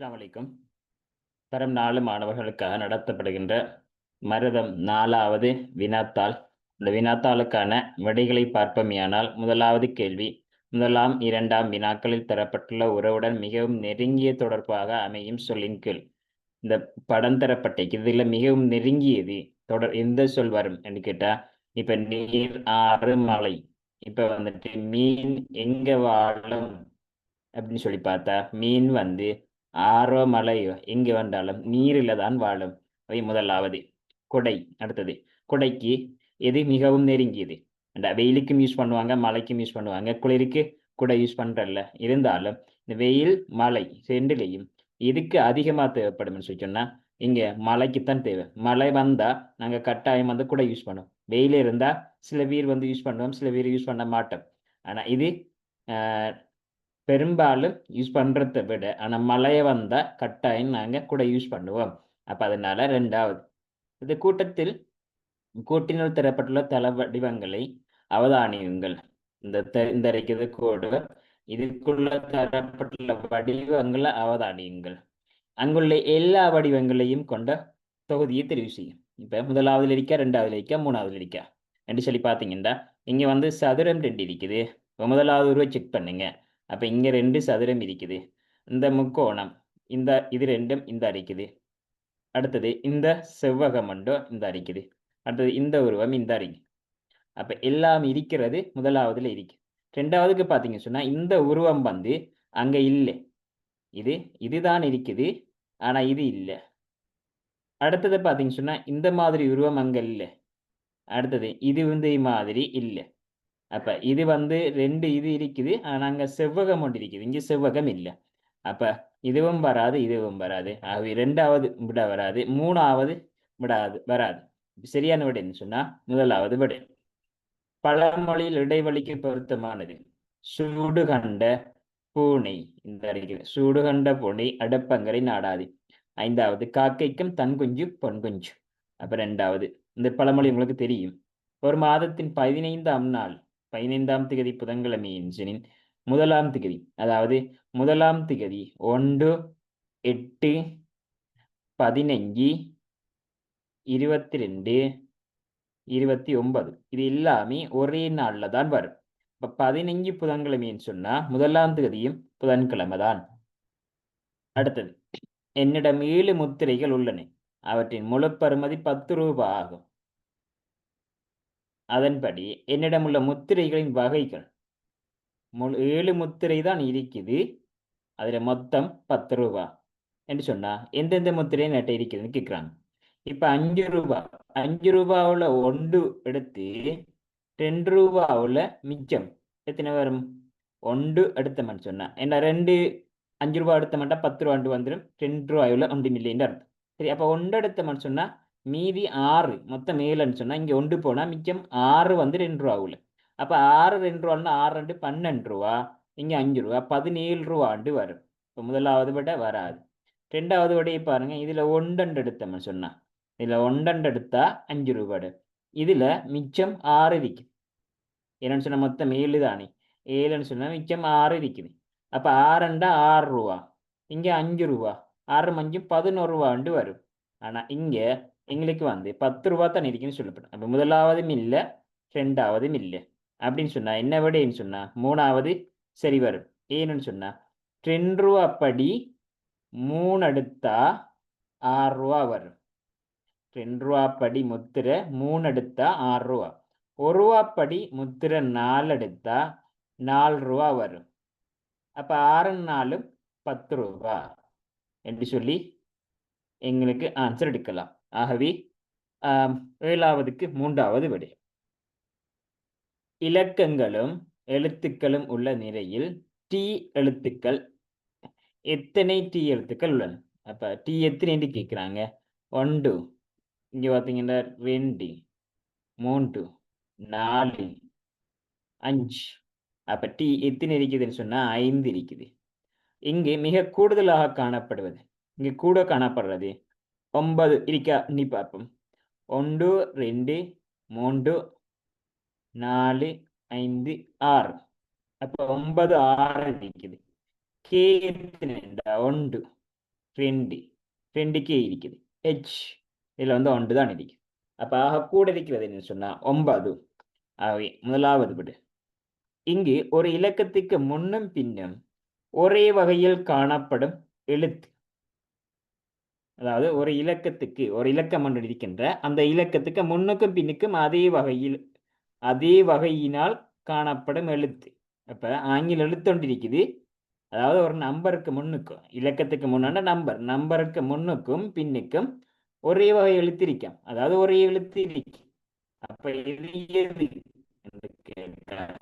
அஸ்ஸலாமு தரம் நாலு மாணவர்களுக்காக நடத்தப்படுகின்ற மருதம் நாலாவது வினாத்தாள். இந்த வினாத்தாளுக்கான விடைகளை பார்ப்போமேயானால் முதலாவது கேள்வி முதலாம் இரண்டாம் வினாக்களில் தரப்பட்டுள்ள உறவுடன் மிகவும் நெருங்கிய தொடர்பாக அமையும் சொல்லின் கீழ். இந்த படம் தரப்பட்டைக்கு இதுல மிகவும் நெருங்கியது தொடர் எந்த சொல் வரும் என்று கேட்டா இப்ப நீர் ஆறு மலை இப்ப வந்துட்டு மீன் எங்க வாழும்? அப்படின்னு சொல்லி பார்த்தா மீன் வந்து ஆரோ மலையோ எங்கே வந்தாலும் நீரில் தான் வாழும். அவை முதலாவது குடை அடுத்தது குடைக்கு எது மிகவும் நெருங்கியது? அந்த வெயிலுக்கும் யூஸ் பண்ணுவாங்க மழைக்கும் யூஸ் பண்ணுவாங்க. குளிருக்கு குடை யூஸ் பண்றல இருந்தாலும் இந்த வெயில் மழை ரெண்டுலேயும் எதுக்கு அதிகமாக தேவைப்படும்னு சொல்லி சொன்னா இங்க மழைக்குத்தான் தேவை. மழை வந்தா நாங்க கட்டாயம் வந்து குடை யூஸ் பண்ணுவோம். வெயில் இருந்தா சில வீர் வந்து யூஸ் பண்ணுவோம் சில வீர் யூஸ் பண்ண மாட்டோம். ஆனா இது பெரும்பாலும் யூஸ் பண்றதை விட ஆனா மழையை வந்தால் கட்டாயம் நாங்க கூட யூஸ் பண்ணுவோம். அப்ப அதனால ரெண்டாவது இந்த கூட்டத்தில் கூட்டினால் தரப்பட்டுள்ள தள வடிவங்களை அவதானியுங்கள். இந்த த- இந்த இருக்கிறது கோடு இதுக்குள்ள தரப்பட்டுள்ள வடிவங்களை அவதானியுங்கள். அங்குள்ள எல்லா வடிவங்களையும் கொண்ட தொகுதியை தெரிவு செய்யும். இப்ப முதலாவதுல இருக்க ரெண்டாவதுல இருக்க மூணாவதுல இருக்க? என்று சொல்லி பார்த்தீங்கன்னா இங்க வந்து சதுரம் ரெண்டு இருக்குது முதலாவது உருவை செக் பண்ணுங்க. அப்ப இங்க ரெண்டு சதுரம் இருக்குது. இந்த முக்கோணம் இந்த இது ரெண்டும் இந்த அரிக்குது. அடுத்தது இந்த செவ்வகம் மண்டும் இந்த அரிக்குது. அடுத்தது இந்த உருவம் இந்த அரிக்கு. அப்ப எல்லாம் இருக்கிறது முதலாவதுல இருக்கு. ரெண்டாவதுக்கு பாத்தீங்க சொன்னா இந்த உருவம் வந்து அங்க இல்லை. இது இதுதான் இருக்குது ஆனா இது இல்லை. அடுத்தது பாத்தீங்க சொன்னா இந்த மாதிரி உருவம் அங்க இல்லை. அடுத்தது இது வந்து மாதிரி இல்லை. அப்ப இது வந்து ரெண்டு இது இருக்குது. ஆனா அங்க செவ்வகம் ஒன்று இருக்குது. இங்க செவ்வகம் இல்லை. அப்ப இதுவும் வராது இதுவும் வராது. ஆகவே ரெண்டாவது விட வராது மூணாவது விடாது வராது. சரியான விடை சொன்னா முதலாவது விடை. பழமொழியில் இடைவெளிக்கு பொருத்தமானது. சூடு கண்ட பூனை இந்த அறிக்கை சூடு கண்ட பூனை அடப்பங்கரை நாடாது. ஐந்தாவது காக்கைக்கும் தன் குஞ்சு பொன் குஞ்சு. அப்ப ரெண்டாவது இந்த பழமொழி உங்களுக்கு தெரியும். ஒரு மாதத்தின் பதினைந்தாம் நாள் பதினைந்தாம் திகதி புதன்கிழமை என்ஜினின் முதலாம் திகதி அதாவது முதலாம் திகதி ஒன்று எட்டு பதினஞ்சு இருபத்தி ரெண்டு இருபத்தி ஒன்பது இது எல்லாமே ஒரே நாளில் தான் வரும். இப்போ பதினஞ்சு புதன்கிழமைன்னு சொன்னா முதலாம் திகதியும் புதன்கிழமை தான். அடுத்தது என்னிடம் ஏழு முத்திரைகள் உள்ளன. அவற்றின் முழுப்பருமதி பத்து ரூபாய் ஆகும். அதன்படி என்னிடம் உள்ள முத்திரைகளின் வகைகள். முழு ஏழு முத்திரை தான் இருக்குது. அதில் மொத்தம் பத்து ரூபா என்று சொன்னால் எந்தெந்த முத்திரை நட்ட இருக்குதுன்னு கேட்குறாங்க இப்போ அஞ்சு ரூபா அஞ்சு ரூபாவில் ஒன்று எடுத்து ரெண்டு ரூபாவில் மிச்சம் எத்தனை வரும்? ஒன்று எடுத்தமன்னு சொன்னால் ஏன்னா ரெண்டு அஞ்சு ரூபா எடுத்தோம்னா பத்து ரூபாண்டு வந்துடும் ரெண்டு ரூபாயில் ஒன்று மில்லியன் அர்த்தம். சரி அப்போ ஒன்று எடுத்தமன்னு சொன்னா மீதி ஆறு மொத்தம் ஏழுன்னு சொன்னால் இங்கே ஒன்று போனால் மிச்சம் ஆறு வந்து ரெண்டு ரூபாவில் அப்போ ஆறு ரெண்டு ரூபான்னா ஆறு ரெண்டு பன்னெண்டு ரூபா இங்கே அஞ்சு ரூபா பதினேழு ரூபாண்டு வரும். இப்போ முதலாவது விட வராது. ரெண்டாவது விடையை பாருங்கள் இதில் ஒன்றண்டு எடுத்தோம்னு சொன்னால் இதில் ஒன்றண்டு எடுத்தால் அஞ்சு ரூபாடு இதில் மிச்சம் ஆறு இருக்குது என்னன்னு சொன்னால் மொத்தம் ஏழு தானே. ஏழுன்னு சொன்னால் மிச்சம் ஆறு இருக்குது அப்போ ஆறுண்டா ஆறு ரூபா இங்கே அஞ்சு ரூபா ஆறு மஞ்சு பதினோரு ரூபாண்டு வரும். ஆனால் இங்கே எங்களுக்கு வந்து பத்து ரூபா தான் இருக்குன்னு சொல்லப்படும் அப்போ முதலாவதும் இல்லை ரெண்டாவதும் இல்லை. அப்படின்னு சொன்னால் என்ன விடைன்னு சொன்னால் மூணாவது சரி வரும் ஏன்னு சொன்னால் ரெண்டு ரூபா படி மூணு அடுத்தா ஆறு ரூபா வரும். ரெண்டு ரூபா படி முத்திரை மூணு அடுத்தா ஆறு ரூபா ஒரு ரூபா படி முத்திரை நாலு அடுத்தா நாலு ரூபா வரும். அப்போ ஆறு நாலும் பத்து ரூபா என்று சொல்லி எங்களுக்கு ஆன்சர் எடுக்கலாம். ஆகவே ஏழாவதுக்கு மூன்றாவது விடை. இலக்கங்களும் எழுத்துக்களும் உள்ள நிலையில் டி எழுத்துக்கள் எத்தனை டி எழுத்துக்கள் உள்ளன? அப்போ டி எத்தனை கேட்குறாங்க? ஒன்று. இங்கே பார்த்தீங்கன்னா ரெண்டு மூன்று நாலு அஞ்சு. அப்போ டி எத்தனை இருக்குதுன்னு சொன்னால் ஐந்து இருக்குது. இங்கே மிக கூடுதலாக காணப்படுவது இங்கே கூட காணப்படுறது ஒன்பது இருக்கா நீ பார்ப்போம் ஒன்று ரெண்டு மூன்று நாலு ஐந்து ஆறு அப்போ ஒன்பது ஆறு இருக்குது கே இருக்குதுண்டா ஒன்று ரெண்டு ரெண்டு கே இருக்குது ஹெச் இதில் வந்து ஒன்று தான் இருக்குது அப்போ ஆக கூட இருக்கிறது என்ன சொன்னால் ஒன்பது ஆகவே முதலாவது படு இங்கு ஒரு இலக்கத்துக்கு முன்னும் பின்னும் ஒரே வகையில் காணப்படும் எழுத்து அதாவது ஒரு இலக்கத்துக்கு ஒரு இலக்கம் என்று இருக்கின்ற அந்த இலக்கத்துக்கு முன்னுக்கும் பின்னுக்கும் அதே வகையில் அதே வகையினால் காணப்படும் எழுத்து. அப்ப ஆங்கில எழுத்து அதாவது ஒரு நம்பருக்கு முன்னுக்கும் இலக்கத்துக்கு முன்னாடி நம்பர். நம்பருக்கு முன்னுக்கும் பின்னுக்கும் ஒரே வகை எழுத்திருக்கும் அதாவது ஒரே எழுத்து இருக்கு. அப்ப இது எது என்று கேட்டார்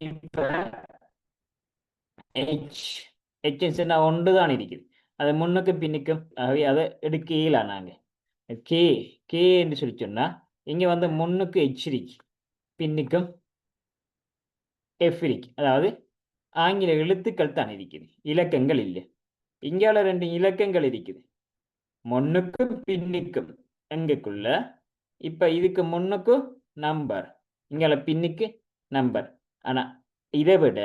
இப்ப ஹெச் ஹெச் சொன்னா ஒன்று தான் இருக்குது. அது முன்னுக்கும் பின்னுக்கும் ஆகவே அதை எடுக்கையில நாங்கள் கே கே என்று சொல்லி சொன்னால் இங்கே வந்து முன்னுக்கு எச்சிரிக்கு பின்னுக்கும் எஃப்ரிக் அதாவது ஆங்கில எழுத்துக்கள் தான் இருக்குது இலக்கங்கள் இல்லை இங்கால ரெண்டு இலக்கங்கள் இருக்குது முன்னுக்கும் பின்னுக்கும் எங்கக்குள்ள இப்போ இதுக்கு முன்னுக்கும் நம்பர் இங்கால பின்னுக்கு நம்பர் ஆனால் இதை விட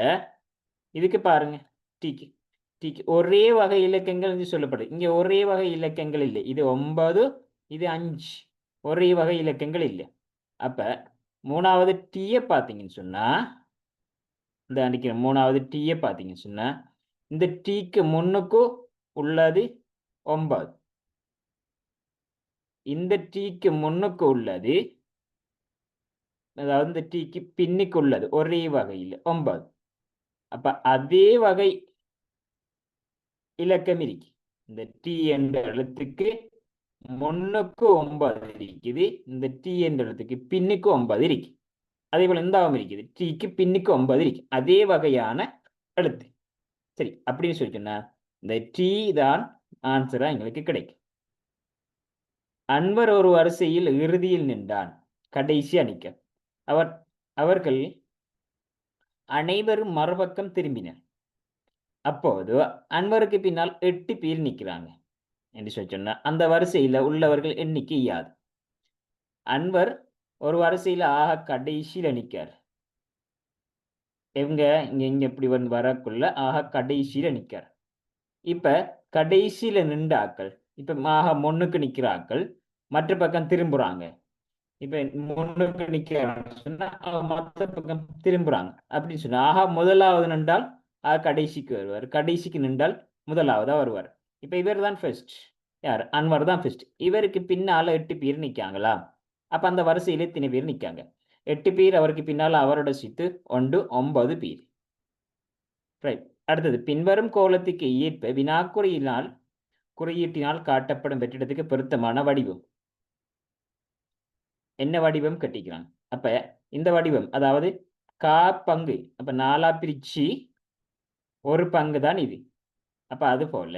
இதுக்கு பாருங்க டீக்கு ஒரே வகை இலக்கங்கள் என்று சொல்லப்படுது. இங்கே ஒரே வகை இலக்கங்கள் இல்லை. இது ஒன்பது இது அஞ்சு. ஒரே வகை இலக்கங்கள் இல்லை. அப்ப மூணாவது டீயை பார்த்தீங்கன்னு சொன்னா இந்த அடிக்கிற மூணாவது டீயை பார்த்தீங்கன்னு சொன்னா இந்த டீக்கு முன்னுக்கும் உள்ளது ஒன்பது. இந்த டீக்கு முன்னுக்கு உள்ளது அதாவது இந்த டீக்கு பின்னுக்கு உள்ளது ஒரே வகையில் ஒன்பது. அப்ப அதே வகை இலக்கம் இருக்கு இந்த டி என்ற எழுத்துக்கு முன்னுக்கு ஒன்பது இருக்குது. இந்த டி என்ற எழுத்துக்கு பின்னுக்கு ஒன்பது இருக்கு. அதே போல இந்தாவும் இருக்குது. டீக்கு பின்னுக்கு ஒன்பது இருக்கு. அதே வகையான எழுத்து. சரி அப்படின்னு சொல்லி இந்த டி தான் ஆன்சரா எங்களுக்கு கிடைக்கும். அன்வர் ஒரு வரிசையில் இறுதியில் நின்றான். கடைசி அணிக்க அவர் அவர்கள் அனைவரும் மறுபக்கம் திரும்பினர். அப்போது அன்வருக்கு பின்னால் எட்டு பேர் நிற்கிறாங்க என்று சொல்லி சொன்னா அந்த வரிசையில உள்ளவர்கள் எண்ணிக்கை யாது. அன்வர் ஒரு வரிசையில ஆக கடைசியில நிற்கார் எங்க இங்க இங்க இப்படி வந்து வரக்குள்ள ஆக கடைசியில நிற்கார் இப்ப கடைசியில நின்ற ஆக்கள் இப்ப ஆக முன்னுக்கு நிக்கிற ஆக்கள் மற்ற பக்கம் திரும்புறாங்க. இப்ப முன்னுக்கு நிக்கிறாங்க சொன்னா மற்ற பக்கம் திரும்புறாங்க. அப்படின்னு சொன்னா ஆக முதலாவது நின்றால் கடைசிக்கு வருவார். கடைசிக்கு நின்றால் முதலாவதாக வருவார். இப்போ இவர் தான் ஃபர்ஸ்ட் யார்? அன்வர் தான் ஃபர்ஸ்ட் இவருக்கு பின்னால எட்டு பேர் நிற்காங்களா அப்போ அந்த வரிசையில் இத்தனை பேர் நிற்காங்க எட்டு பேர் அவருக்கு பின்னால அவரோட சித்து ஒன்று ஒன்பது பேர். ரைட் அடுத்தது பின்வரும் கோலத்துக்கு ஏற்ப வினாக்குறியினால் குறியீட்டினால் காட்டப்படும் வெற்றிடத்துக்கு பொருத்தமான வடிவம். என்ன வடிவம் கட்டிக்கிறான்? அப்ப இந்த வடிவம் அதாவது கா பங்கு அப்ப நாலா பிரிச்சு ஒரு பங்கு தான் இது. அப்ப அது போல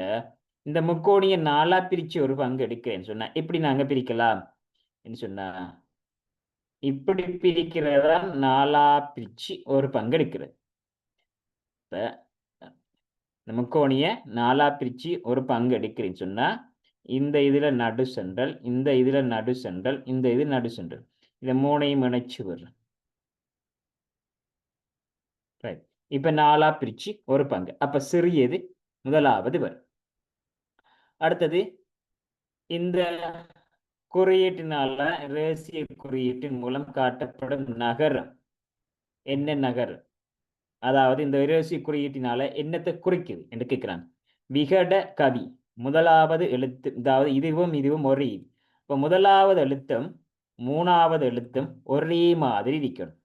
இந்த முக்கோணிய நாலா பிரிச்சு ஒரு பங்கு எடுக்கிறேன்னு சொன்னா எப்படி நாங்க பிரிக்கலாம்? சொன்னா இப்படி பிரிக்கிறதா நாலா பிரிச்சு ஒரு பங்கு எடுக்கிறது. இப்ப இந்த முக்கோணிய நாலா பிரிச்சு ஒரு பங்கு எடுக்கிறேன்னு சொன்னா இந்த இதுல நடு சென்றல் இந்த இதுல நடு சென்றல் இந்த இது நடு சென்றல் இதை மூணையும் இணைச்சு விடுறேன் ரைட் இப்ப நாலா பிரிச்சு ஒரு பங்கு. அப்ப சிறியது முதலாவது வரும் அடுத்தது இந்த குறியீட்டினால ரேசிய குறியீட்டின் மூலம் காட்டப்படும் நகரம். என்ன நகரம்? அதாவது இந்த ரேசிய குறியீட்டினால என்னத்தை குறிக்குது என்று கேட்கிறாங்க விகட கவி முதலாவது எழுத்து அதாவது இதுவும் இதுவும் ஒரே இப்போ முதலாவது எழுத்தும் மூணாவது எழுத்தும் ஒரே மாதிரி இருக்கணும்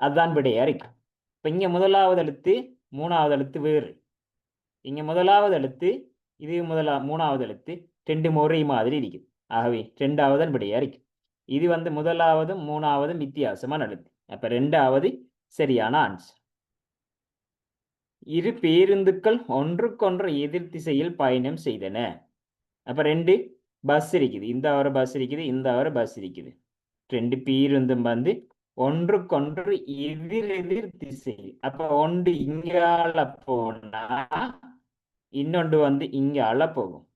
அதுதான் விடையா இருக்கும் இப்போ இங்கே முதலாவது எழுத்து மூணாவது எழுத்து வேறு. இங்கே முதலாவது எழுத்து இது முதலா மூணாவது எழுத்து ரெண்டு முறை மாதிரி இருக்குது ஆகவே ரெண்டாவது விடையா இருக்கு இது வந்து முதலாவதும் மூணாவதும் வித்தியாசமான எழுத்து. அப்போ ரெண்டாவது சரியான ஆன்சர் இரு பேருந்துக்கள் ஒன்றுக்கொன்று எதிர் திசையில் பயணம் செய்தன. அப்போ ரெண்டு பஸ் இருக்குது. இந்த ஒரு பஸ் இருக்குது இந்த ஒரு பஸ் இருக்குது. ரெண்டு பேருந்தும் வந்து ஒன்றுக்கொன்று எதிர் எதிர் திசை. அப்ப ஒன்று இங்கால போனா இன்னொன்று வந்து இங்கால போகும்.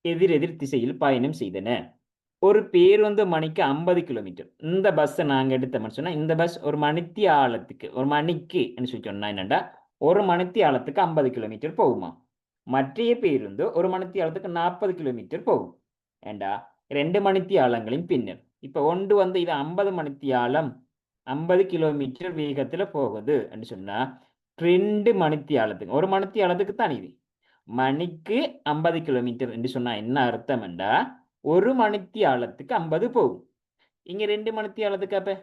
எதிர் எதிர் திசையில் பயணம் செய்தன. ஒரு பேருந்து மணிக்கு ஐம்பது கிலோமீட்டர். இந்த பஸ்ஸை நாங்கள் எடுத்தோம்னு சொன்னால் இந்த பஸ் ஒரு மணித்தி ஆழத்துக்கு ஒரு மணிக்கு சொல்லி சொன்னா என்னண்டா? ஒரு மணித்தி ஆழத்துக்கு ஐம்பது கிலோமீட்டர் போகுமா மற்றைய பேருந்து ஒரு மணித்தியாலத்துக்கு நாற்பது கிலோமீட்டர் போகும். ஏண்டா? ரெண்டு மணித்தியாலங்களின் பின்னர். இப்போ ஒன்று வந்து இது ஐம்பது மணித்தியாலம் ஐம்பது கிலோமீட்டர் வேகத்தில் போகுது அப்படின்னு சொன்னால் ரெண்டு மணித்தியாலத்துக்கு ஒரு மணித்தியாலத்துக்கு தான் இது. மணிக்கு ஐம்பது கிலோமீட்டர் என்று சொன்னால் என்ன அர்த்தம் என்றா ஒரு மணித்தியாலத்துக்கு ஐம்பது போகும். இங்கே ரெண்டு மணித்தியாலத்துக்கு அப்போ?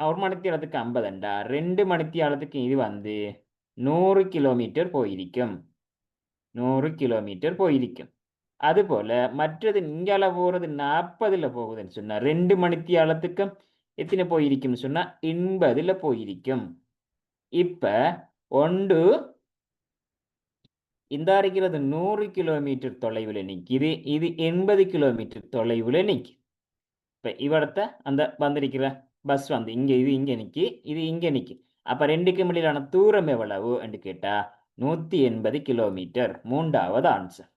ஒரு மணித்தியாலத்துக்கு ஐம்பதுண்டா ரெண்டு மணித்தியாலத்துக்கு இது வந்து நூறு கிலோமீட்டர் போயிருக்கும். நூறு கிலோமீட்டர் போயிருக்கும். அதுபோல் மற்றது இங்கால போறது நாற்பதுல போகுதுன்னு சொன்னா ரெண்டு மணித்தியாலத்துக்கு எத்தனை போயிருக்கும்னு சொன்னா எண்பதுல போயிருக்கும். இப்ப ஒன்று இந்த இருக்கிறது நூறு கிலோமீட்டர் தொலைவில் நிற்கிது இது எண்பது கிலோமீட்டர் தொலைவில் நிற்கி இப்போ இவடத்த அந்த வந்திருக்கிற பஸ் வந்து இங்கே இது இங்கே நிற்கி இது இங்கே நிற்கி அப்போ ரெண்டுக்கு இடையிலான தூரம் எவ்வளவு என்று கேட்டா நூற்றி எண்பது கிலோமீட்டர். மூன்றாவது ஆன்சர்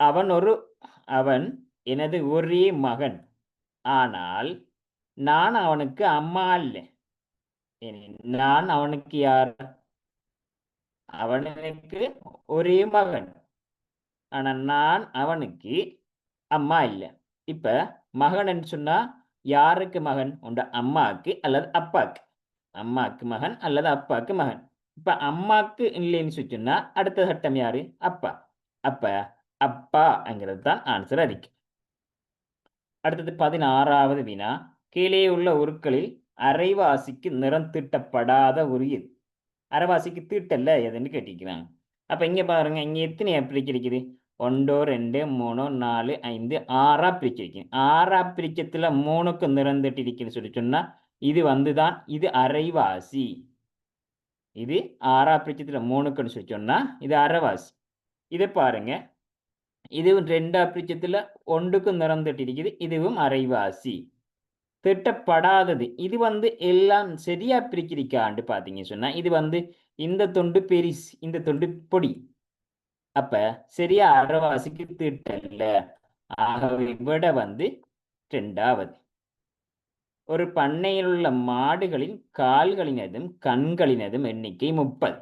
அவன் ஒரு அவன் எனது ஒரே மகன். ஆனால் நான் அவனுக்கு அம்மா இல்லை நான் அவனுக்கு யார்? அவன் எனக்கு ஒரே மகன். ஆனா நான் அவனுக்கு அம்மா இல்லை. இப்ப மகன் சொன்னா யாருக்கு மகன்? உண்ட அம்மாக்கு அல்லது அப்பாக்கு. அம்மாக்கு மகன் அல்லது அப்பாக்கு மகன். இப்ப அம்மாக்கு இல்லைன்னு சொன்னா அடுத்த சட்டம் யாரு? அப்பா. அப்ப அப்பாங்கிறது தான் ஆன்சர் அடிக்கும் அடுத்தது பதினாறாவது வினா. கீழே உள்ள உருக்களில் அரைவாசிக்கு நிறம் தீட்டப்படாத உரு அரைவாசிக்கு தீட்டல்ல எதுன்னு கேட்டிருக்கிறாங்க. அப்ப இங்கே பாருங்க இங்கே எத்தனை பிரிச்சிருக்குது ஒன்றோ ரெண்டு மூணு நாலு ஐந்து ஆறா பிரிச்சிருக்கேன் ஆறா பிரிக்கத்தில் மூணுக்கு நிறம் தீட்டிருக்குன்னு சொல்லி சொன்னால் இது வந்து தான் இது அரைவாசி. இது ஆறா பிரிச்சத்தில் மூணுக்குன்னு சொல்லி சொன்னால் இது அரைவாசி. இதை பாருங்க இதுவும் ரெண்டா பிரிச்சத்துல ஒன்றுக்கும் நிறம் தட்டிருக்குது இதுவும் அரைவாசி. திட்டப்படாதது. இது வந்து எல்லாம் சரியா பிரிச்சிருக்காண்டு பாத்தீங்க சொன்னா இது வந்து இந்த தொண்டு பெரிஸ் இந்த தொண்டு பொடி. அப்ப சரியா அரைவாசிக்கு திட்டல்ல. ஆகவே விட வந்து ரெண்டாவது. ஒரு பண்ணையில் உள்ள மாடுகளின் கால்களினதும் கண்களினதும் எண்ணிக்கை முப்பது.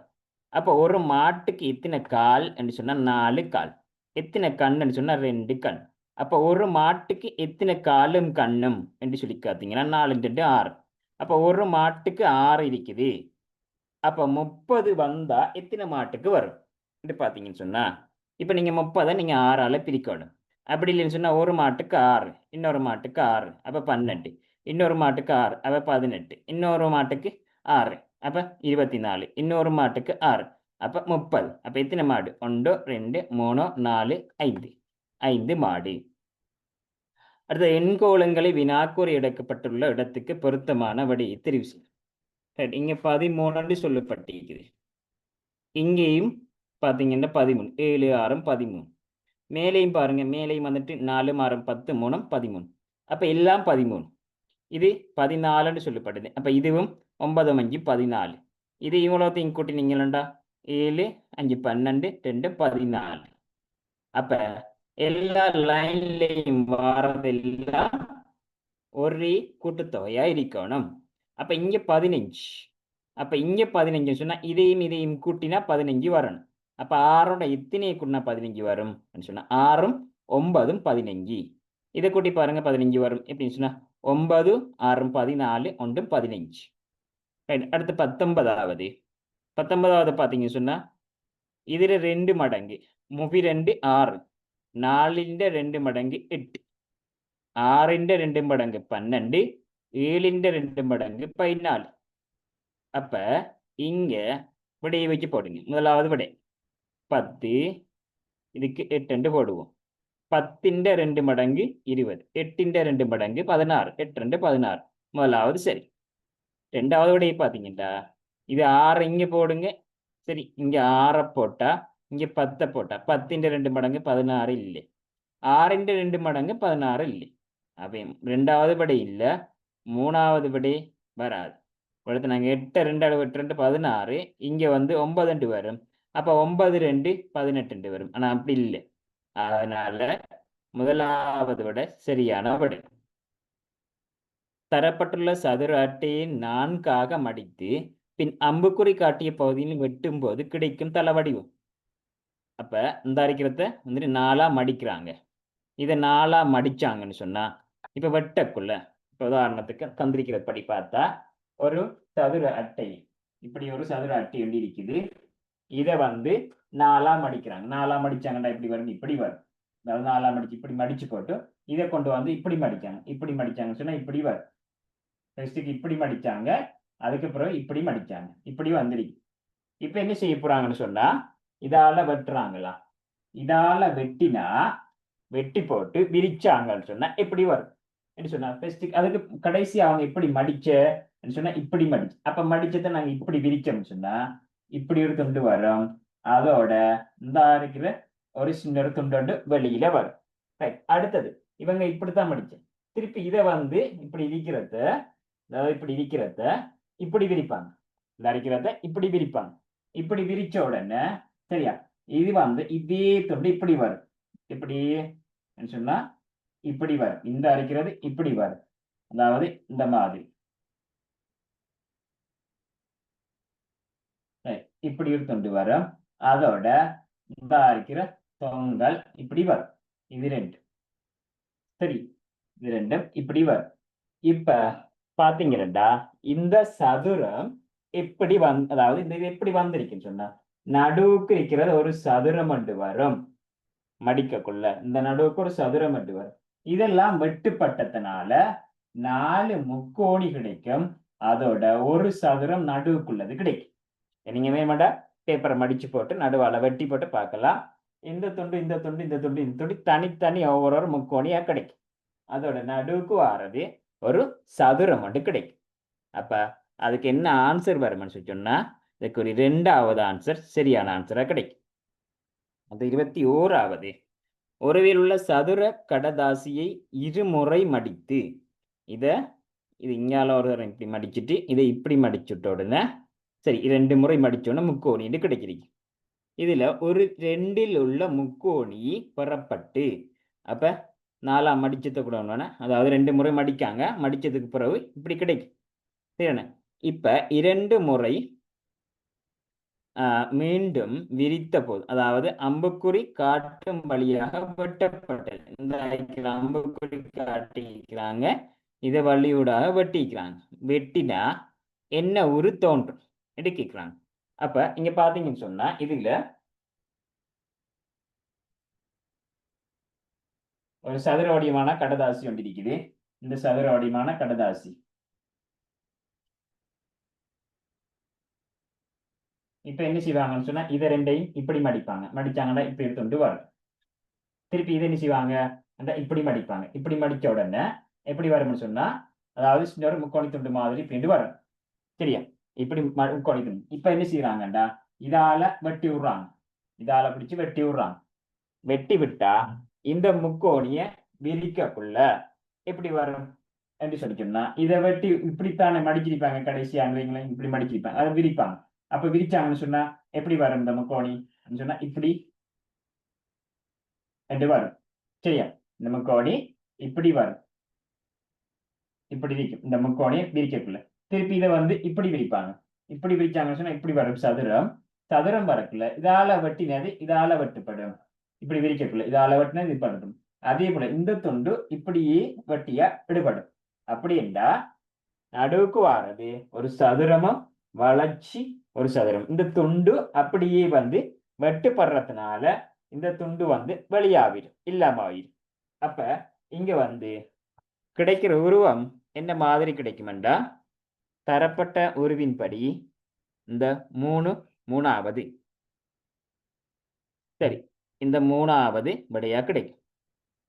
அப்போ ஒரு மாட்டுக்கு இத்தனை கால்? என்று சொன்னா நாலு கால். எத்தனை கண்ணுன்னு சொன்னால் ரெண்டு கண். அப்போ ஒரு மாட்டுக்கு எத்தனை காலும் கண்ணும் என்று சொல்லி பார்த்தீங்கன்னா நாலு ரெண்டு ஆறு. அப்போ ஒரு மாட்டுக்கு ஆறு இருக்குது. அப்போ முப்பது வந்தால் எத்தனை மாட்டுக்கு வரும்? என்று பார்த்தீங்கன்னு சொன்னால் இப்போ நீங்கள் முப்பதை நீங்கள் ஆறால் பிரிக்கணும். அப்படி இல்லைன்னு சொன்னால் ஒரு மாட்டுக்கு ஆறு இன்னொரு மாட்டுக்கு ஆறு அப்போ பன்னெண்டு. இன்னொரு மாட்டுக்கு ஆறு அப்போ பதினெட்டு. இன்னொரு மாட்டுக்கு ஆறு அப்போ இருபத்தி நாலு. இன்னொரு மாட்டுக்கு ஆறு அப்போ முப்பது அப்போ எத்தனை மாடு ஒன்று ரெண்டு மூணு நாலு ஐந்து ஐந்து மாடு அடுத்த எண்கோளங்களை வினாக்கூறி எடுக்கப்பட்டுள்ள இடத்துக்கு பொருத்தமான வடியை தெரிவு செய்யும் ரைட் இங்க பதிமூணுன்னு சொல்லப்பட்டிருக்குது இங்கேயும் பார்த்தீங்கன்னா பதிமூணு ஏழு ஆறும் பதிமூணு மேலேயும் பாருங்க மேலேயும் வந்துட்டு நாலு ஆறும் பத்து மூணும் பதிமூணு அப்போ எல்லாம் பதிமூணு இது பதினாலுன்னு சொல்லப்படுது அப்போ இதுவும் ஒன்பது அஞ்சு பதினாலு இது இவ்வளோத்தையும் கூட்டினீங்களா ஏழு அஞ்சு பன்னெண்டு ரெண்டு பதினாலு அப்ப எல்லா லைன்லையும் வாரதெல்லாம் ஒரு கூட்டுத்தொகையா இருக்கணும் அப்ப இங்க பதினஞ்சு அப்ப இங்க பதினஞ்சு சொன்னா இதையும் இதையும் கூட்டினா பதினஞ்சு வரணும் அப்ப ஆறோட இத்தனையை கூட்டினா பதினஞ்சு வரும் சொன்னா ஆறும் ஒன்பதும் பதினஞ்சு இதை கூட்டி பாருங்க பதினஞ்சு வரும் எப்படின்னு சொன்னா ஒன்பது ஆறும் பதினாலு ஒன்றும் பதினஞ்சு அடுத்து பத்தொன்பதாவது பத்தொன்பதாவது பார்த்தீங்க சொன்னால் இதில் ரெண்டு மடங்கு முப்பி ரெண்டு ஆறு നാലിൻ്റെ രണ്ട് മടങ്ങ് എട്ട്. ആറിൻ്റെ രണ്ട് മടങ്ങ് പന്ത്രണ്ട്. ഏഴിൻ്റെ രണ്ട് മടങ്ങ് പതിനാല്. അപ്പ ഇങ്ങ ഇവിടെ വെച്ച് പോടുங்க മുതലാവത് ഇവിടെ. പത്ത്. இதுக்கு எட்டு போடுவோம் பத்தின் ரெண்டு மடங்கு இருபது எட்டின் ரெண்டு மடங்கு பதினாறு எட்டு ரெண்டு பதினாறு முதலாவது சரி ரெண்டாவது விடையை பார்த்தீங்கன்னா இது ஆறு இங்கே போடுங்க. சரி இங்கே ஆறை போட்டால் இங்கே பத்தை போட்டால் பத்திൻ്റെ ரெண்டு மடங்கு பதினாறு இல்லை. ஆறிൻ്റെ ரெண்டு மடங்கு பதினாறு இல்லை. அப்போ ரெண்டாவது படி இல்லை மூணாவது படி வராது. அடுத்து நாங்கள் எட்டு ரெண்டு அளவு எட்டு ரெண்டு பதினாறு இங்கே வந்து ஒன்பது ரெண்டு வரும். அப்போ ஒன்பது ரெண்டு பதினெட்டு வரும். ஆனால் அப்படி இல்லை. அதனால முதலாவது விட சரியான விடை தரப்பட்டுள்ள சதுர அட்டையை நான்காக மடித்து பின் அம்புக்குறி காட்டிய பகுதியில் வெட்டும் போது கிடைக்கும் தலைவடிவம் அப்போ இந்த அரைக்கிறத வந்துட்டு நாலா மடிக்கிறாங்க. இதை நாலா மடிச்சாங்கன்னு சொன்னால் இப்போ வெட்டக்குள்ள இப்போ உதாரணத்துக்கு தந்திரிக்கிற படி பார்த்தா ஒரு சதுர அட்டை இப்படி ஒரு சதுர அட்டை ஒன்று இருக்குது. இதை வந்து நாலா மடிக்கிறாங்க. நாலா மடிச்சாங்கன்னா இப்படி வரும்? இப்படி வரும். அதாவது நாலா மடிச்சு இப்படி மடிச்சு போட்டு இதை கொண்டு வந்து இப்படி மடிச்சாங்க இப்படி மடிச்சாங்கன்னு சொன்னால் இப்படி வரும். ஃபர்ஸ்ட்டுக்கு இப்படி மடிச்சாங்க. அதுக்கு பிறகு இப்படியும் மடிச்சாங்க இப்படி வந்துருக்கு. இப்ப என்ன செய்ய போறாங்கன்னு சொன்னா இதால வெட்டுறாங்களா? இதால வெட்டினா வெட்டி போட்டு விரிச்சாங்கன்னு சொன்னா எப்படி வரும். என்ன சொன்னா ஃபர்ஸ்ட் அதுக்கு கடைசி அவங்க எப்படி மடிச்ச சொன்னா இப்படி மடிச்சு. அப்போ மடிச்சதை நாங்க இப்படி விரிச்சோம்னு சொன்னா இப்படி ஒரு துண்டு வரும். அதோட இந்த இருக்கிற ஒரு சின்ன ஒரு துண்டு வந்து வெளியில வரும். ரைட் அடுத்தது இவங்க இப்படித்தான் மடிச்சேன் திருப்பி இதை வந்து இப்படி இருக்கிறத அதாவது இப்படி இருக்கிறத இப்படி விரிப்பாங்க. இந்த அரைக்கிறத இப்படி விரிப்பாங்க. இப்படி விரிச்ச உடனே சரியா? இது வந்து இதே தொண்டு இப்படி வரும். இப்படி சொன்னா இப்படி வரும். இந்த அரைக்கிறது இப்படி வரும். அதாவது இந்த மாதிரி. இப்படி ஒரு தொண்டு வரும். அதோட இந்த அரைக்கிற தொங்கல் இப்படி வரும். இது ரெண்டு. சரி இது ரெண்டும் இப்படி வரும். இப்ப பாத்தீங்கன்னா இந்த சதுரம் எப்படி வந் அதாவது இந்த இது எப்படி வந்திருக்குன்னு சொன்னா நடுவுக்கு இருக்கிறது ஒரு சதுரம் அண்டு வரும். மடிக்கக்குள்ள. இந்த நடுவுக்கு ஒரு சதுரம் அண்டு வரும். இதெல்லாம் வெட்டுப்பட்டதுனால நாலு முக்கோணி கிடைக்கும். அதோட ஒரு சதுரம் நடுவுக்குள்ளது கிடைக்கும். நீங்க வேணுமாடா பேப்பரை மடிச்சு போட்டு நடுவால வெட்டி போட்டு பார்க்கலாம். இந்த துண்டு இந்த துண்டு இந்த துண்டு இந்த துண்டு தனித்தனி ஒவ்வொரு ஒரு முக்கோணியா கிடைக்கும். அதோட நடுவுக்கு வாரது ஒரு சதுரம் மட்டும் கிடைக்கும். அப்போ அதுக்கு என்ன ஆன்சர் வரும்னு சொல்லி சொன்னா இதுக்கு ஒரு ரெண்டாவது ஆன்சர் சரியான ஆன்சராக கிடைக்கும். அது இருபத்தி ஓராவது ஒருவில் உள்ள சதுர கடதாசியை இருமுறை மடித்து இதை இது இங்கால ஒரு இப்படி மடிச்சிட்டு இதை இப்படி மடிச்சுட்ட உடனே சரி ரெண்டு முறை மடித்தோடனே முக்கோணின்னு கிடைக்கிறீங்க. இதில் ஒரு ரெண்டில் உள்ள முக்கோணி பெறப்பட்டு அப்போ நாலாம் மடிச்சத்தை கூட வேணா அதாவது ரெண்டு முறை மடிக்காங்க மடிச்சதுக்கு பிறகு இப்படி கிடைக்கும். சரியான இப்ப இரண்டு முறை ஆஹ், மீண்டும் விரித்த போது அதாவது அம்புக்குறி காட்டும் வழியாக வெட்டப்பட்டது. இந்த அம்புக்குறி காட்டிக்கிறாங்க இதை வழியூடாக வெட்டிக்கிறாங்க. வெட்டினா என்ன உரு தோன்றும்? எடுக்கிறாங்க அப்ப இங்க பாத்தீங்கன்னு சொன்னா இதுல ஒரு சதுர வடிவமான கடதாசி ஒன்று இருக்குது. இந்த சதுர வடிவமான கடதாசி. இப்ப என்ன செய்வாங்கன்னு சொன்னா இதை ரெண்டையும் இப்படி மடிப்பாங்க. மடிச்சாங்கடா இப்படி எடுத்துட்டு வரும் திருப்பி இதை என்ன செய்வாங்க? அந்த இப்படி மடிப்பாங்க. இப்படி மடிச்ச உடனே எப்படி வரும்னு சொன்னா அதாவது சின்ன முக்கோணி துண்டு மாதிரி பிரிண்டு வரும். சரியா? இப்படி முக்கோணி துண்டு. இப்ப என்ன செய்யறாங்கடா இதால வெட்டி விடுறாங்க. இதால பிடிச்சு வெட்டி விடுறாங்க. வெட்டி விட்டா இந்த முக்கோணிய விரிக்கக்குள்ள எப்படி வரும்? என்று சொல்லி சொன்னா இதை வெட்டி இப்படித்தானே மடிச்சிருப்பாங்க கடைசியா? இப்படி மடிச்சிருப்பாங்க. அதை விரிப்பாங்க. அப்ப விரிச்சாங்கன்னு சொன்னா எப்படி வரும் இந்த முக்கோணி? அப்படின்னு சொன்னா இப்படி என்று வரும். சரியா? இந்த முக்கோணி இப்படி வரும். இப்படி விரிக்கும். இந்த முக்கோணியை விரிக்கக்குள்ள திருப்பி இதை வந்து இப்படி விரிப்பாங்க. இப்படி விரிச்சாங்கன்னு சொன்னா இப்படி வரும். சதுரம். சதுரம் வரக்குள்ள இதால வெட்டினது இதால வெட்டுப்படும். இப்படி விரிக்கக்குள்ள இதால வெட்டினது இது பண்ணட்டும் அதே போல இந்த துண்டு இப்படியே வெட்டியா விடுபடும். அப்படி என்றா நடுவுக்கு வாரது. ஒரு சதுரமும் வளர்ச்சி ஒரு சதுரம். இந்த துண்டு அப்படியே வந்து வெட்டுப்படுறதுனால இந்த துண்டு வந்து வெளியாகிடும் இல்லாம ஆயிடும் அப்ப இங்க வந்து கிடைக்கிற உருவம் என்ன மாதிரி கிடைக்குமெண்டா? தரப்பட்ட உருவின்படி இந்த மூணு மூணாவது. சரி இந்த மூணாவது விடையா கிடைக்கும்.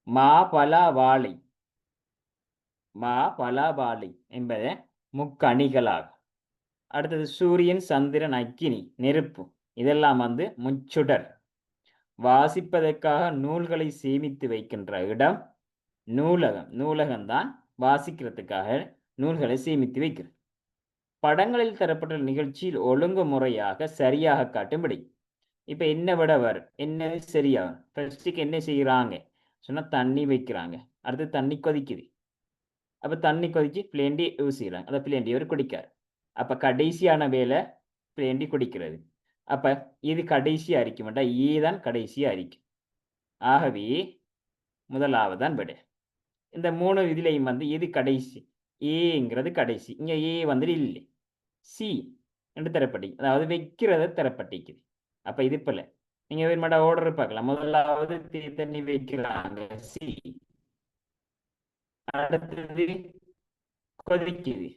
மா பலா வாழை. மா பலா வாழை என்பது முக்கணிகளாகும். அடுத்தது சூரியன் சந்திரன் அக்கினி நெருப்பு. இதெல்லாம் வந்து முச்சுடர். வாசிப்பதற்காக நூல்களை சேமித்து வைக்கின்ற இடம் நூலகம். நூலகம்தான் வாசிக்கிறதுக்காக நூல்களை சேமித்து வைக்கிறது. படங்களில் தரப்பட்ட நிகழ்ச்சியில் ஒழுங்கு முறையாக சரியாக காட்டும்படி. இப்போ என்ன விட என்ன என்னது சரியாகும்? ஃபர்ஸ்ட்டுக்கு என்ன செய்கிறாங்க சொன்னால் தண்ணி வைக்கிறாங்க. அடுத்து தண்ணி கொதிக்குது. அப்போ தண்ணி கொதிச்சு பிளேண்டி யூஸ் செய்கிறாங்க அதை பிளேண்டி அவர் குடிக்கார். அப்போ கடைசியான வேலை வேண்டி குடிக்கிறது. அப்ப இது கடைசியாக இருக்கும் வேண்டாம் ஏ தான் கடைசியாக இருக்கும் ஆகவே முதலாவது தான் இந்த மூணு இதுலையும் வந்து எது கடைசி? ஏங்கிறது கடைசி. இங்கே ஏ வந்துட்டு இல்லை. சி என்று தரப்பட்டி அதாவது வைக்கிறத தரப்பட்டிக்குது அப்போ இது போல. நீங்க வேணுமாடா ஆர்டர் பார்க்கலாம். முதலாவது தீ தண்ணி வைக்கிறாங்க. சி. அடுத்தது கொதிக்குது.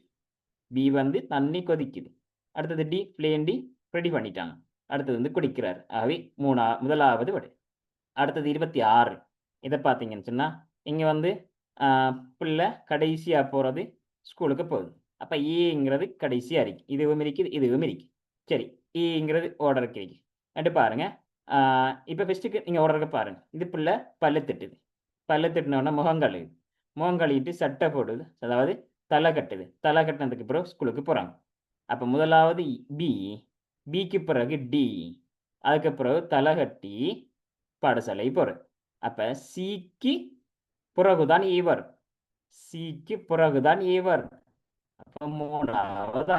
பி வந்து தண்ணி கொதிக்குது. அடுத்தது டி பிளேன் டி ரெடி பண்ணிட்டாங்க. அடுத்தது வந்து குடிக்கிறார். ஆகவே மூணா முதலாவது விடை. அடுத்தது இருபத்தி ஆறு. இதை பார்த்தீங்கன்னு சொன்னால் இங்கே வந்து பிள்ளை கடைசியாக போகிறது ஸ்கூலுக்கு போகுது. அப்போ ஏங்கிறது கடைசியாக இருக்கு இதுவும் இருக்குது இதுவும் இருக்கு சரி e ஏங்கிறது ஆர்டருக்கு இருக்கு ரெண்டு பாருங்கள் இப்போ ஃபஸ்ட்டுக்கு நீங்கள் நீங்க பாருங்கள் இது பிள்ளை பல்லு திட்டுது. பல்லு திட்டினோடனே முகம் கழுவுது. முகம் கழுவிட்டு சட்டை போடுது. அதாவது தலை கட்டுது தலை கட்டினதுக்கு பிறகு ஸ்கூலுக்கு போறாங்க. அப்ப முதலாவது பி பிக்கு பிறகு டி அதுக்கு பிறகு தலை கட்டி பாடசாலை போறது. அப்ப சிக்கு பிறகுதான் இவர் சிக்கு பிறகுதான் இவர் அப்ப மூணாவது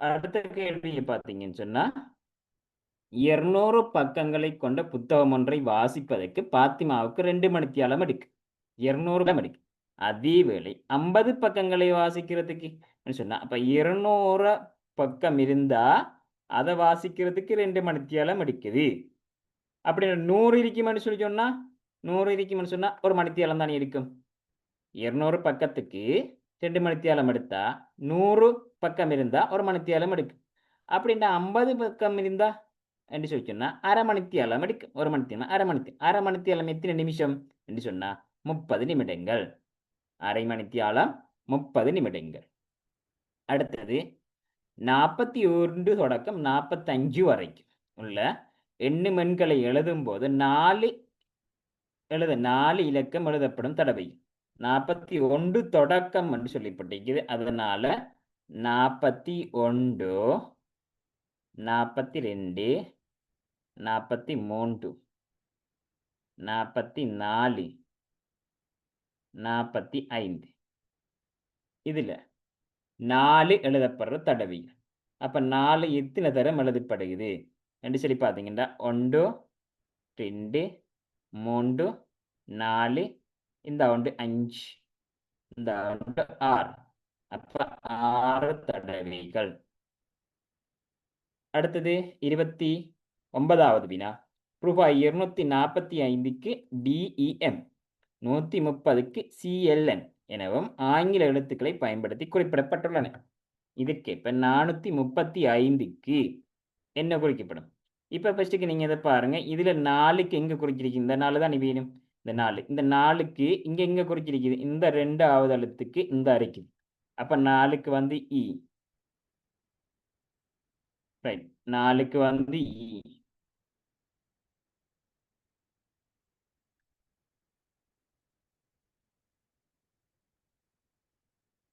அடுத்த கேள்வியை பார்த்தீங்கன்னு சொன்னா இருநூறு பக்கங்களை கொண்ட புத்தகம் ஒன்றை வாசிப்பதற்கு பாத்திமாவுக்கு ரெண்டு மணித்தியாலம் எடுக்கு. இருநூறு எடுக்கு. அதே வேளை ஐம்பது பக்கங்களை வாசிக்கிறதுக்கு சொன்னா அப்ப இருநூறு பக்கம் இருந்தா அதை வாசிக்கிறதுக்கு ரெண்டு மணித்தியாலம் எடுக்குது. அப்படி நூறு இருக்குமென்னு சொல்லி சொன்னா நூறு இருக்குமென்னு சொன்னா ஒரு மணித்தியாலம் தானே இருக்கும் இருநூறு பக்கத்துக்கு ரெண்டு மணித்தியாலம் எடுத்தா நூறு பக்கம் இருந்தா ஒரு மணித்தியாலம் எடுக்கு. அப்படின்னா ஐம்பது பக்கம் இருந்தா என்று சொல்லி சொன்னா அரை மணித்தியாலம் எடுக்கும் ஒரு மணித்தியாலம் அரை மணித்தி அரை மணித்தியாலம் எத்தனை நிமிஷம் என்று சொன்னா முப்பது நிமிடங்கள். அரை மணித்தியாலம் முப்பது நிமிடங்கள். அடுத்தது நாற்பத்தி ஒன்று தொடக்கம் நாற்பத்தஞ்சு வரைக்கும். உள்ள எண்ணு எண்களை எழுதும் போது நாலு எழுத நாலு இலக்கம் எழுதப்படும் தடவை. நாற்பத்தி ஒன்று தொடக்கம் என்று சொல்லப்பட்டிருக்குது. அதனால நாற்பத்தி ஒன்று நாற்பத்தி ரெண்டு நாற்பத்தி மூன்று நாற்பத்தி நாலு நாற்பத்தி ஐந்து. இதில் நாலு எழுதப்படுற தடவை அப்போ நாலு எத்தனை தரம் எழுதப்படுகிறது? என்று சொல்லி பார்த்தீங்கன்னா ஒன்று ரெண்டு மூன்று நாலு இந்த ஒன்று அஞ்சு இந்த ஒன்று ஆறு. அப்போ ஆறு தடவைகள். அடுத்தது இருபத்தி ஒன்பதாவது வினா. ரூபாய் இருநூத்தி நாற்பத்தி ஐந்துக்கு டிஇஎம் நூத்தி முப்பதுக்கு சிஎல்என் எனவும் ஆங்கில எழுத்துக்களை பயன்படுத்தி குறிப்பிடப்பட்டுள்ளன. இதற்கேற்ப நானூத்தி முப்பத்தி ஐந்துக்கு என்ன குறிக்கப்படும்? இப்ப ஃபர்ஸ்ட்டுக்கு நீங்க இதை பாருங்க. இதுல நாலுக்கு எங்க குறிச்சிருக்கு இந்த நாலு தான் வேணும்? இந்த நாலு. இந்த நாலுக்கு இங்க எங்க குறிச்சிருக்குது? இந்த ரெண்டாவது எழுத்துக்கு இந்த அரைக்குது அப்ப நாலுக்கு வந்து e. இ ரைட் நாலுக்கு வந்து இ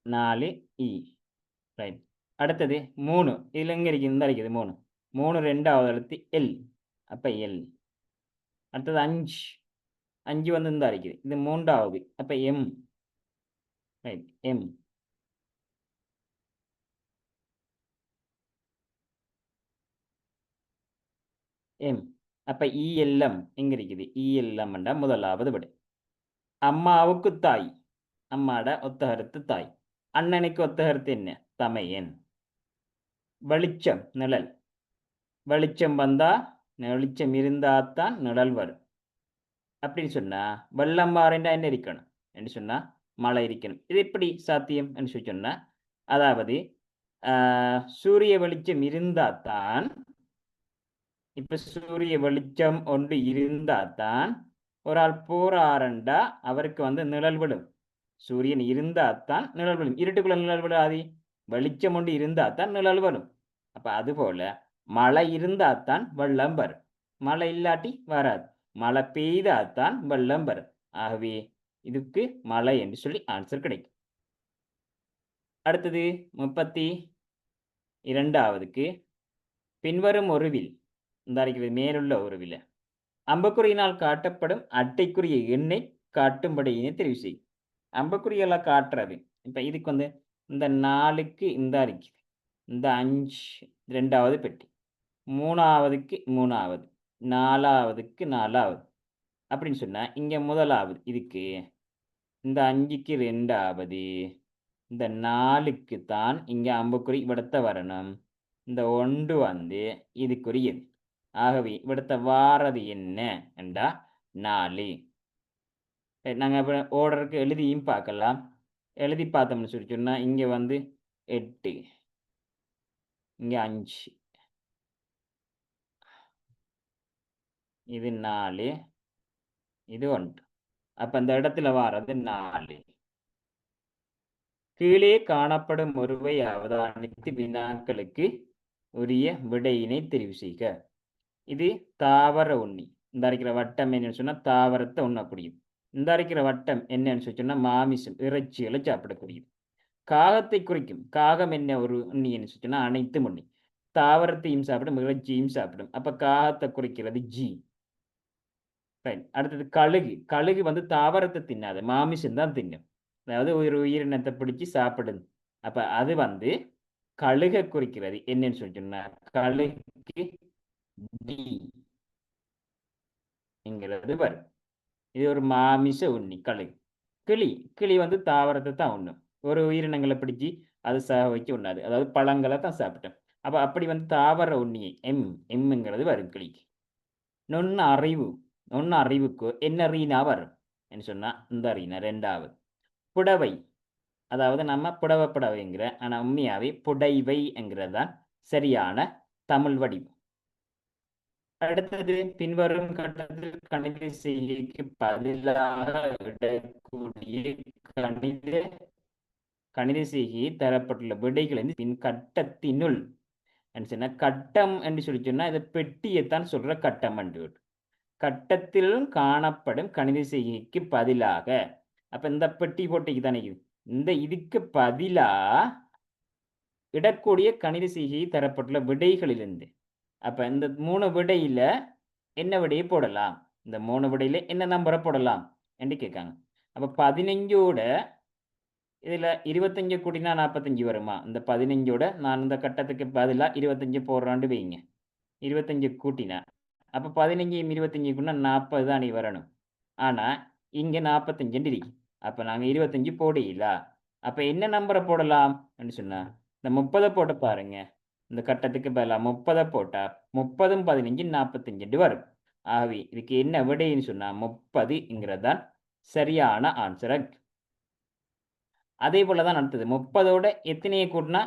நாலு இ ரைட் அடுத்தது மூணு இதுல எங்க இருக்குது இந்த இருக்குது மூணு மூணு ரெண்டாவது எழுத்து எல் அப்ப எல் அடுத்தது அஞ்சு அஞ்சு வந்து இந்த இருக்குது இது மூன்றாவது அப்ப எம் ரைட் எம் எம் அப்ப இஎல்எம் எங்க இருக்குது இஎல்எம் என்ற முதலாவது விடு அம்மாவுக்கு தாய் அம்மாட ஒத்த கருத்து தாய் அண்ணனுக்கு ஒத்த கருத்து தமையன். வெளிச்சம் நிழல். வெளிச்சம் வந்தா வெளிச்சம் இருந்தாத்தான் நிழல் வரும். அப்படின்னு சொன்னா வெள்ளம் மாறேண்டா என்ன இருக்கணும்? என்று சொன்னா மழை இருக்கணும். இது எப்படி சாத்தியம் என்று சொல்லி சொன்னா அதாவது சூரிய வெளிச்சம் இருந்தாத்தான் இப்ப சூரிய வெளிச்சம் ஒன்று இருந்தாத்தான் ஒரு ஆள் போறாருண்டா அவருக்கு வந்து நிழல் விடும் சூரியன் இருந்தாத்தான் நிழல் வரும் இருட்டுக்குள்ள நிழல் விடாது வெளிச்சம் ஒன்று இருந்தாத்தான் நிழல் வரும் அப்போ அதுபோல மழை இருந்தாத்தான் வெள்ளம் வரும். மழை இல்லாட்டி வராது. மழை பெய்தாத்தான் வெள்ளம் வரும். ஆகவே இதுக்கு மழை என்று சொல்லி ஆன்சர் கிடைக்கும். அடுத்தது முப்பத்தி இரண்டாவதுக்கு பின்வரும் ஒருவில் இந்த இருக்கிறது மேலுள்ள உருவில் அம்புக்குறியினால் காட்டப்படும் அட்டைக்குரிய எண்ணை காட்டும்படியினை தெரிவு செய்யும் அம்பக்குறியெல்லாம் காட்டுறது இப்போ இதுக்கு வந்து இந்த நாலுக்கு இந்த இருக்குது இந்த அஞ்சு ரெண்டாவது பெட்டி. மூணாவதுக்கு மூணாவது. நாலாவதுக்கு நாலாவது. அப்படின்னு சொன்னால் இங்கே முதலாவது இதுக்கு. இந்த அஞ்சுக்கு ரெண்டாவது. இந்த நாலுக்கு தான் இங்கே அம்புக்குறி இவிடத்த வரணும். இந்த ஒன்று வந்து இதுக்குரியது. ஆகவே இவிடத்த வாரது என்ன? என்றா நாலு. நாங்கள் இப்போ ஓர்டருக்கு எழுதியும் பார்க்கலாம். எழுதி பார்த்தோம்னு சொல்லி சொன்னால் இங்கே வந்து எட்டு இங்கே அஞ்சு. இது நாலு இது ஒன்று. அப்போ அந்த இடத்துல வாரது நாலு. கீழே காணப்படும் ஒருவை அவதானித்து வினாக்களுக்கு உரிய விடையினை தெரிவு செய்க. இது தாவர உண்ணி. இந்த அரைக்கிற வட்டம் என்னன்னு சொன்னா தாவரத்தை உண்ணக்கூடியது. இந்த அரைக்கிற வட்டம் என்னன்னு சொல்லி சொன்னா மாமிசம் இறைச்சிகளை சாப்பிடக்கூடியது. காகத்தை குறிக்கும். காகம் என்ன ஒரு உண்ணின்னு சொல்லி சொன்னா அனைத்து உண்ணி. தாவரத்தையும் சாப்பிடும் இறைச்சியும் சாப்பிடும். அப்ப காகத்தை குறிக்கிறது ஜி. ரைட் அடுத்தது கழுகு. கழுகு வந்து தாவரத்தை தின்னாது. மாமிசம் தான் தின்னும். அதாவது ஒரு உயிரினத்தை பிடிச்சி சாப்பிடுது. அப்ப அது வந்து கழுக குறிக்கிறது. என்னன்னு சொல்லி சொன்னா கழுகு டி என்கிறது வரும். இது ஒரு மாமிச உண்ணி களி. கிளி கிளி வந்து தாவரத்தை தான் உண்ணும். ஒரு உயிரினங்களை பிடிச்சி அது சாக வைக்க உண்ணாது. அதாவது பழங்களை தான் சாப்பிட்டோம். அப்போ அப்படி வந்து தாவர உண்ணியை எம் எம்ங்கிறது வரும் கிளிக்கு. நொன்னு அறிவு நொன்னு அறிவுக்கு என்ன ரீனா வரும்? என்ன சொன்னால் இந்த ரீனா ரெண்டாவது. புடவை. அதாவது நம்ம புடவை புடவைங்கிற ஆனால் உண்மையாகவே புடைவை என்கிறது தான் சரியான தமிழ் வடிவம். அடுத்தது பின்வரும் கட்டத்தில் கணித செய்கைக்கு பதிலாக விடக்கூடிய கணித கணித செய்கையை தரப்பட்டுள்ள விடைகள் பின் கட்டத்தினுள். சொன்னா கட்டம் என்று சொல்லி சொன்னா இதை பெட்டியைத்தான் சொல்ற கட்டம் என்று கட்டத்திலும் காணப்படும் கணித செய்கைக்கு பதிலாக. அப்ப இந்த பெட்டி போட்டைக்கு தானே இது? இந்த இதுக்கு பதிலா இடக்கூடிய கணித செய்கை தரப்பட்டுள்ள விடைகளிலிருந்து. அப்ப இந்த மூணு விடையில என்ன விடையை போடலாம்? இந்த மூணு விடையில என்ன நம்பரை போடலாம்? என்று கேட்காங்க. அப்ப பதினஞ்சோட இதுல இருபத்தஞ்சு கூட்டினா நாற்பத்தஞ்சு வருமா? இந்த பதினஞ்சோட நான் இந்த கட்டத்துக்கு பதிலாக இருபத்தஞ்சு போடுறான்னு வைங்க. இருபத்தஞ்சு கூட்டினா. அப்போ பதினஞ்சையும் இருபத்தஞ்சு கூட்டினா நாற்பது தான் நீ வரணும். ஆனால் இங்கே நாற்பத்தஞ்சுன்னு இருக்கு. அப்போ நாங்கள் இருபத்தஞ்சு போடையில அப்போ என்ன நம்பரை போடலாம்? சொன்னால் இந்த முப்பதை போட்டு பாருங்கள் இந்த கட்டத்துக்கு பதிலாக முப்பதை போட்டால் முப்பதும் பதினஞ்சு நாற்பத்தஞ்சு வரும். ஆகவே இதுக்கு என்ன விடைன்னு சொன்னா முப்பதுங்கிறதான் சரியான ஆன்சர் அதே போலதான் அடுத்தது முப்பதோட எத்தனையை கூட்டினா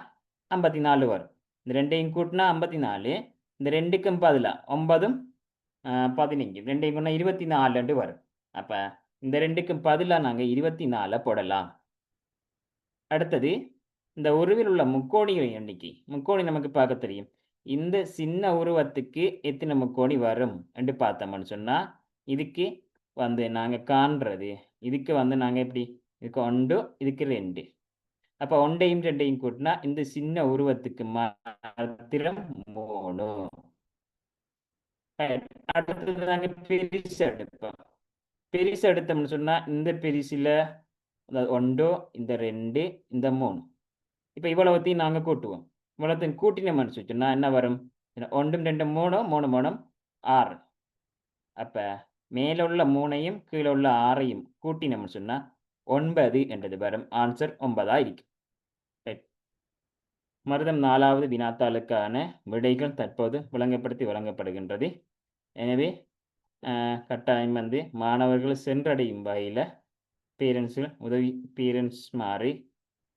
ஐம்பத்தி நாலு வரும். இந்த ரெண்டையும் கூட்டினா ஐம்பத்தி நாலு இந்த ரெண்டுக்கும் பதிலா ஒன்பதும் பதினஞ்சு. ரெண்டையும் கூட்டினா இருபத்தி நாலுண்டு வரும். அப்போ இந்த ரெண்டுக்கும் பதிலாக நாங்கள் இருபத்தி நாலை போடலாம். அடுத்தது இந்த உருவில் உள்ள முக்கோணிகளின் எண்ணிக்கை. முக்கோணி நமக்கு பார்க்க தெரியும். இந்த சின்ன உருவத்துக்கு எத்தனை முக்கோணி வரும் என்று பார்த்தோம்னு சொன்னால் இதுக்கு வந்து நாங்கள் காண்றது. இதுக்கு வந்து நாங்கள் எப்படி? இதுக்கு ஒன்று இதுக்கு ரெண்டு. அப்போ ஒன்றையும் ரெண்டையும் கூட்டினா இந்த சின்ன உருவத்துக்கு மாத்திரம் மூணு. அடுத்தது நாங்கள் பெருசு எடுப்போம். பெரிசு எடுத்தோம்னு சொன்னால் இந்த பெரிசில் ஒன்றோ இந்த ரெண்டு இந்த மூணு. இப்போ இவ்வளவுத்தையும் நாங்கள் கூட்டுவோம். இவ்வளோத்தையும் கூட்டினோம்னு சொன்னால் என்ன வரும்? ஒன்றும் ரெண்டு மூணு மூணு மூணும் ஆறு. அப்போ மேலே உள்ள மூணையும் கீழே உள்ள ஆறையும் கூட்டினோம்னு சொன்னால் ஒன்பது என்றது வரும். ஆன்சர் ஒன்பதாக இருக்கு. மருதம் நாலாவது வினாத்தாளுக்கான விடைகள் தற்போது விளங்கப்படுத்தி வழங்கப்படுகின்றது. எனவே கட்டாயம் வந்து மாணவர்கள் சென்றடையும் வகையில் பேரண்ட்ஸுகள் உதவி பேரண்ட்ஸ் மாறி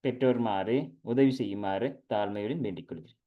பெற்றோருமாறு உதவி செய்யுமாறு தாழ்மையுடன் வேண்டிக் கொள்கிறேன்.